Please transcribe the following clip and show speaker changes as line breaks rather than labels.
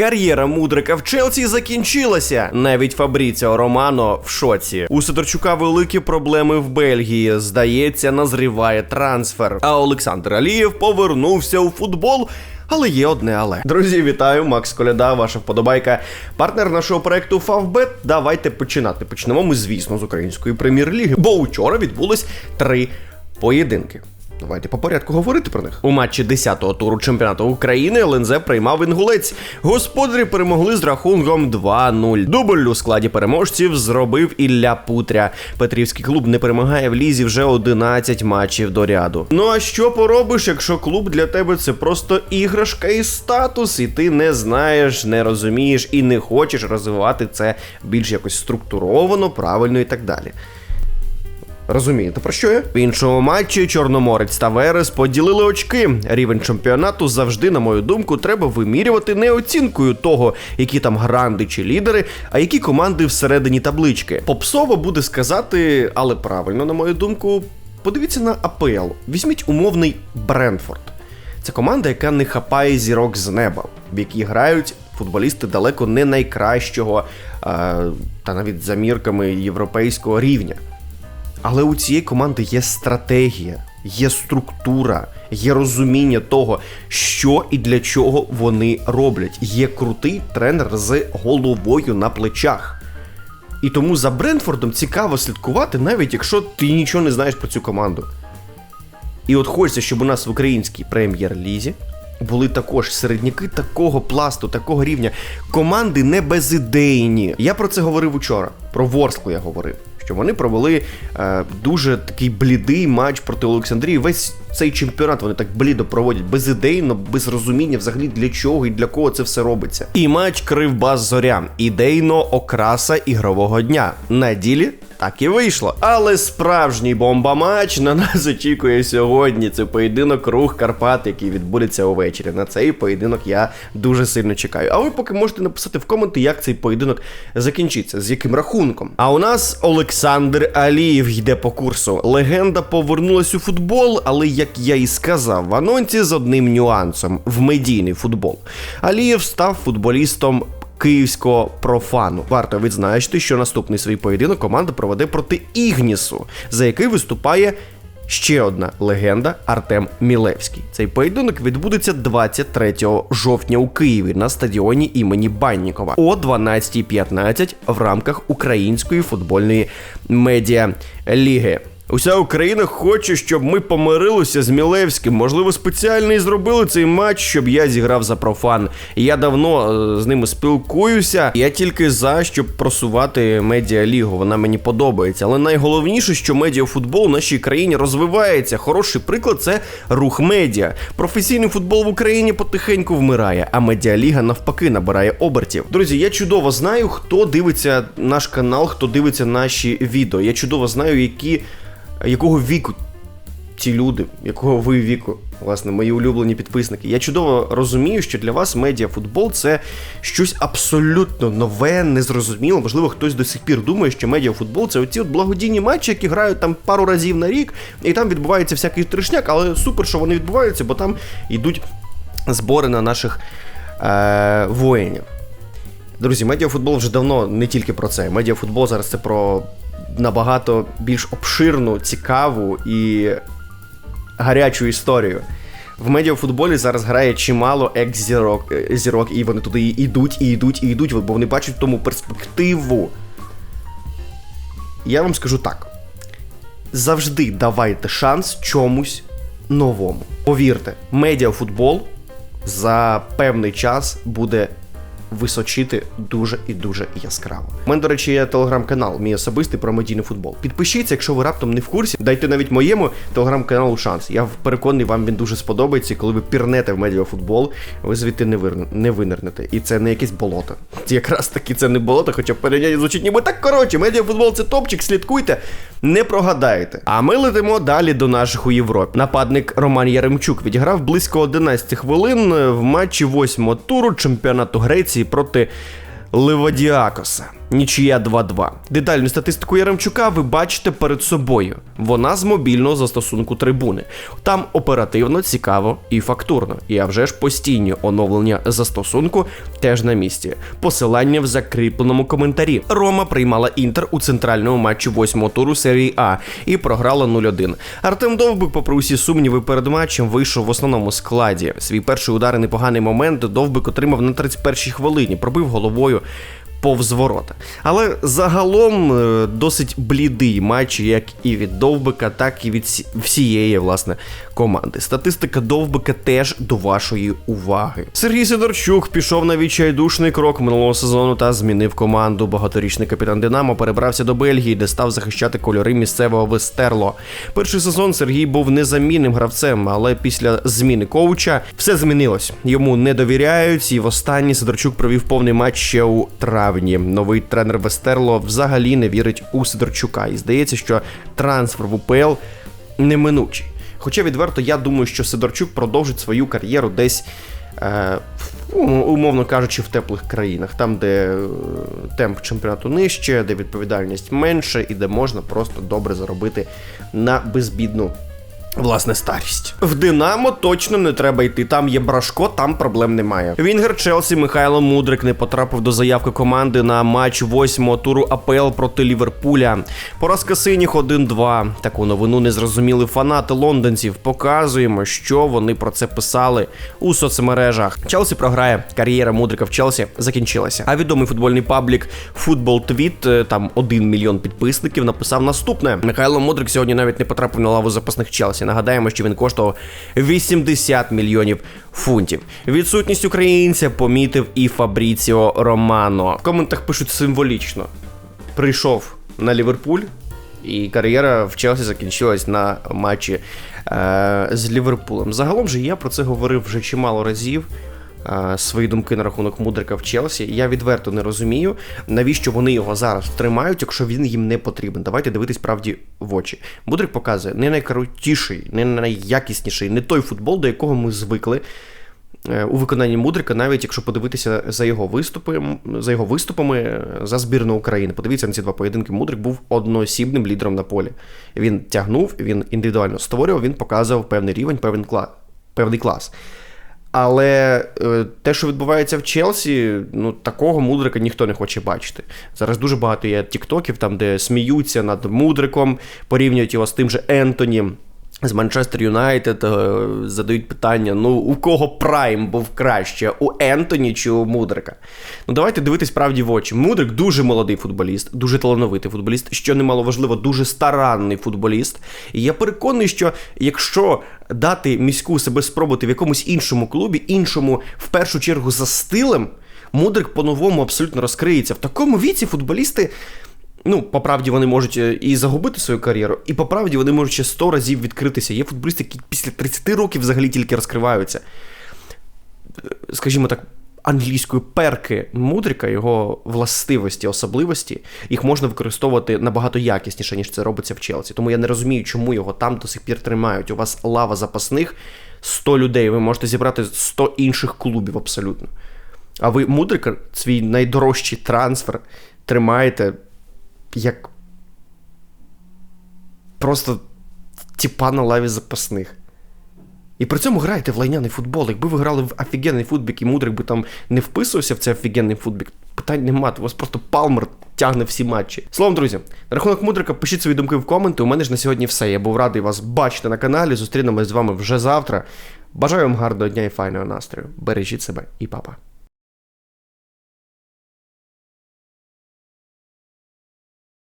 Кар'єра мудрика в Челсі закінчилася. Навіть Фабріціо Романо в шоці. У Сидорчука великі проблеми в Бельгії. Здається, назріває трансфер. А Олександр Алієв повернувся у футбол. Але є одне але. Друзі, вітаю, Макс Коляда, ваша вподобайка. Партнер нашого проекту Фавбет. Давайте починати. Почнемо ми, звісно, з української прем'єр-ліги, бо учора відбулось три поєдинки. Давайте по порядку говорити про них. У матчі 10-го туру чемпіонату України ЛНЗ приймав інгулець. Господарі перемогли з рахунком 2-0. Дубль у складі переможців зробив Ілля Путря. Петрівський клуб не перемагає в лізі вже 11 матчів до ряду. Ну а що поробиш, якщо клуб для тебе це просто іграшка і статус, і ти не знаєш, не розумієш і не хочеш розвивати це більш якось структуровано, правильно і так далі. Розумієте, про що я? В іншому матчі Чорноморець та Верес поділили очки. Рівень чемпіонату завжди, на мою думку, треба вимірювати не оцінкою того, які там гранди чи лідери, а які команди всередині таблички. Попсово буде сказати, але правильно, на мою думку, подивіться на АПЛ. Візьміть умовний Бренфорд. Це команда, яка не хапає зірок з неба, в якій грають футболісти далеко не найкращого, та навіть за мірками європейського рівня. Але у цієї команди є стратегія, є структура, є розуміння того, що і для чого вони роблять. Є крутий тренер з головою на плечах. І тому за Брентфордом цікаво слідкувати, навіть якщо ти нічого не знаєш про цю команду. І от хочеться, щоб у нас в українській прем'єр-лізі були також середняки такого пласту, такого рівня. Команди не безідейні. Я про це говорив учора. Про Ворсклу я говорив. Що вони провели е, дуже такий блідий матч проти Олександрії. Весь цей чемпіонат вони так блідо проводять безідейно, без розуміння взагалі для чого і для кого це все робиться. І матч Кривбас Зоря. Ідейно окраса ігрового дня. На ділі так і вийшло. Але справжній бомба-матч на нас очікує сьогодні. Це поєдинок рух Карпат, який відбудеться увечері. На цей поєдинок я дуже сильно чекаю. А ви поки можете написати в коменти, як цей поєдинок закінчиться, з яким рахунком. А у нас Олександр Алієв йде по курсу. Легенда повернулась у футбол, але як я і сказав в анонсі з одним нюансом в медійний футбол. Алієв став футболістом київського профану. Варто відзначити, що наступний свій поєдинок команда проведе проти Ігнісу, за який виступає. Ще одна легенда Артем Мілевський. Цей поєдинок відбудеться 23 жовтня у Києві на стадіоні імені Баннікова о 12.15 в рамках Української футбольної медіа ліги. Уся Україна хоче, щоб ми помирилися з Мілевським. Можливо, спеціально і зробили цей матч, щоб я зіграв за профан. Я давно е, з ними спілкуюся. Я тільки за щоб просувати медіалігу. Вона мені подобається. Але найголовніше, що медіафутбол в нашій країні розвивається. Хороший приклад це рух медіа. Професійний футбол в Україні потихеньку вмирає, а медіаліга навпаки набирає обертів. Друзі, я чудово знаю, хто дивиться наш канал, хто дивиться наші відео. Я чудово знаю, які якого віку ці люди, якого ви віку, власне, мої улюблені підписники. Я чудово розумію, що для вас медіафутбол це щось абсолютно нове, незрозуміле. Можливо, хтось до сих пір думає, що медіафутбол це оці от благодійні матчі, які грають там пару разів на рік, і там відбувається всякий трешняк, але супер, що вони відбуваються, бо там йдуть збори на наших е- воїнів. Друзі, медіафутбол вже давно не тільки про це. Медіафутбол зараз це про набагато більш обширну, цікаву і гарячу історію. В медіафутболі зараз грає чимало екс-зірок, е, зірок, і вони туди йдуть, і йдуть, і йдуть, бо вони бачать в тому перспективу. Я вам скажу так: завжди давайте шанс чомусь новому. Повірте, медіафутбол за певний час буде височити дуже і дуже яскраво. У мене, до речі, є телеграм-канал, мій особистий про медійний футбол. Підпишіться, якщо ви раптом не в курсі. Дайте навіть моєму телеграм-каналу шанс. Я переконаний, вам він дуже сподобається. Коли ви пірнете в медіафутбол, ви звідти не вир... не винирнете. І це не якесь болото. Якраз таки це не болото, хоча порівняння звучить ніби так коротше. Медіафутбол це топчик, слідкуйте, не прогадаєте. А ми летимо далі до наших у Європі. Нападник Роман Яремчук відіграв близько 11 хвилин в матчі восьмого туру чемпіонату Греції проти Ливодіакоса. Нічия 2-2. Детальну статистику Яремчука ви бачите перед собою. Вона з мобільного застосунку трибуни. Там оперативно, цікаво і фактурно. І а вже ж постійні оновлення застосунку теж на місці. Посилання в закріпленому коментарі. Рома приймала інтер у центральному матчі восьмого туру серії А і програла 0-1. Артем Довбик, попри усі сумніви перед матчем, вийшов в основному складі. Свій перший удар і непоганий момент Довбик отримав на 31-й хвилині, пробив головою повз ворота. Але загалом е, досить блідий матч, як і від Довбика, так і від всієї власне команди. Статистика Довбика теж до вашої уваги. Сергій Сидорчук пішов на відчайдушний крок минулого сезону та змінив команду. Багаторічний капітан Динамо перебрався до Бельгії, де став захищати кольори місцевого Вестерло. Перший сезон Сергій був незамінним гравцем, але після зміни коуча все змінилось. Йому не довіряють, і востаннє Сидорчук провів повний матч ще у травні. Новий тренер Вестерло взагалі не вірить у Сидорчука. І здається, що трансфер в УПЛ неминучий. Хоча відверто я думаю, що Сидорчук продовжить свою кар'єру десь. Е, умовно кажучи, в теплих країнах, там, де е, темп чемпіонату нижче, де відповідальність менше і де можна просто добре заробити на безбідну Власне, старість. В Динамо точно не треба йти. Там є Брашко, там проблем немає. Вінгер Челсі Михайло Мудрик не потрапив до заявки команди на матч восьмого туру АПЛ проти Ліверпуля. Поразка синіх 1-2. Таку новину не зрозуміли фанати лондонців. Показуємо, що вони про це писали у соцмережах. Челсі програє. Кар'єра Мудрика в Челсі закінчилася. А відомий футбольний паблік Футбол Твіт, е, там 1 мільйон підписників, написав наступне: Михайло Мудрик сьогодні навіть не потрапив на лаву запасних Челсі. Нагадаємо, що він коштував 80 мільйонів фунтів. Відсутність українця помітив і Фабріціо Романо. В коментах пишуть символічно: прийшов на Ліверпуль. І кар'єра в Челсі закінчилась на матчі е, з Ліверпулем. Загалом же я про це говорив вже чимало разів. Е, Свої думки на рахунок Мудрика в Челсі. Я відверто не розумію, навіщо вони його зараз тримають, якщо він їм не потрібен. Давайте дивитись правді в очі. Мудрик показує не найкрутіший, не найякісніший, не той футбол, до якого ми звикли е, у виконанні Мудрика, навіть якщо подивитися за його виступи, за його виступами е, за збірну України. Подивіться на ці два поєдинки. Мудрик був одноосібним лідером на полі. Він тягнув, він індивідуально створював, він показував певний рівень, певний клас. Але е, те, що відбувається в Челсі, ну такого мудрика ніхто не хоче бачити. Зараз дуже багато є тіктоків, там де сміються над мудриком, порівнюють його з тим же Ентоні. З Манчестер Юнайтед е, задають питання: ну у кого прайм був краще, у Ентоні чи у Мудрика? Ну давайте дивитись правді в очі. Мудрик дуже молодий футболіст, дуже талановитий футболіст, що немало важливо, дуже старанний футболіст. І я переконаний, що якщо дати міську себе спробувати в якомусь іншому клубі, іншому в першу чергу за стилем, Мудрик по-новому абсолютно розкриється. В такому віці футболісти. Ну, по правді вони можуть е, і загубити свою кар'єру, і по правді вони можуть ще 100 разів відкритися. Є футболісти, які після 30 років взагалі тільки розкриваються. Е, Скажімо так, англійської перки Мудрика, його властивості, особливості, їх можна використовувати набагато якісніше, ніж це робиться в Челсі. Тому я не розумію, чому його там до сих пір тримають. У вас лава запасних 100 людей, ви можете зібрати 100 інших клубів абсолютно. А ви Мудрика, свій найдорожчий трансфер, тримаєте як просто тіпа на лаві запасних. І при цьому граєте в лайняний футбол. Якби ви грали в офігенний футбік і Мудрик би там не вписувався в цей офігенний футбік, питань нема. У вас просто палмер тягне всі матчі. Словом, друзі, на рахунок Мудрика пишіть свої думки в коменти. У мене ж на сьогодні все. Я був радий вас бачити на каналі. Зустрінемось з вами вже завтра. Бажаю вам гарного дня і файного настрою. Бережіть себе і папа.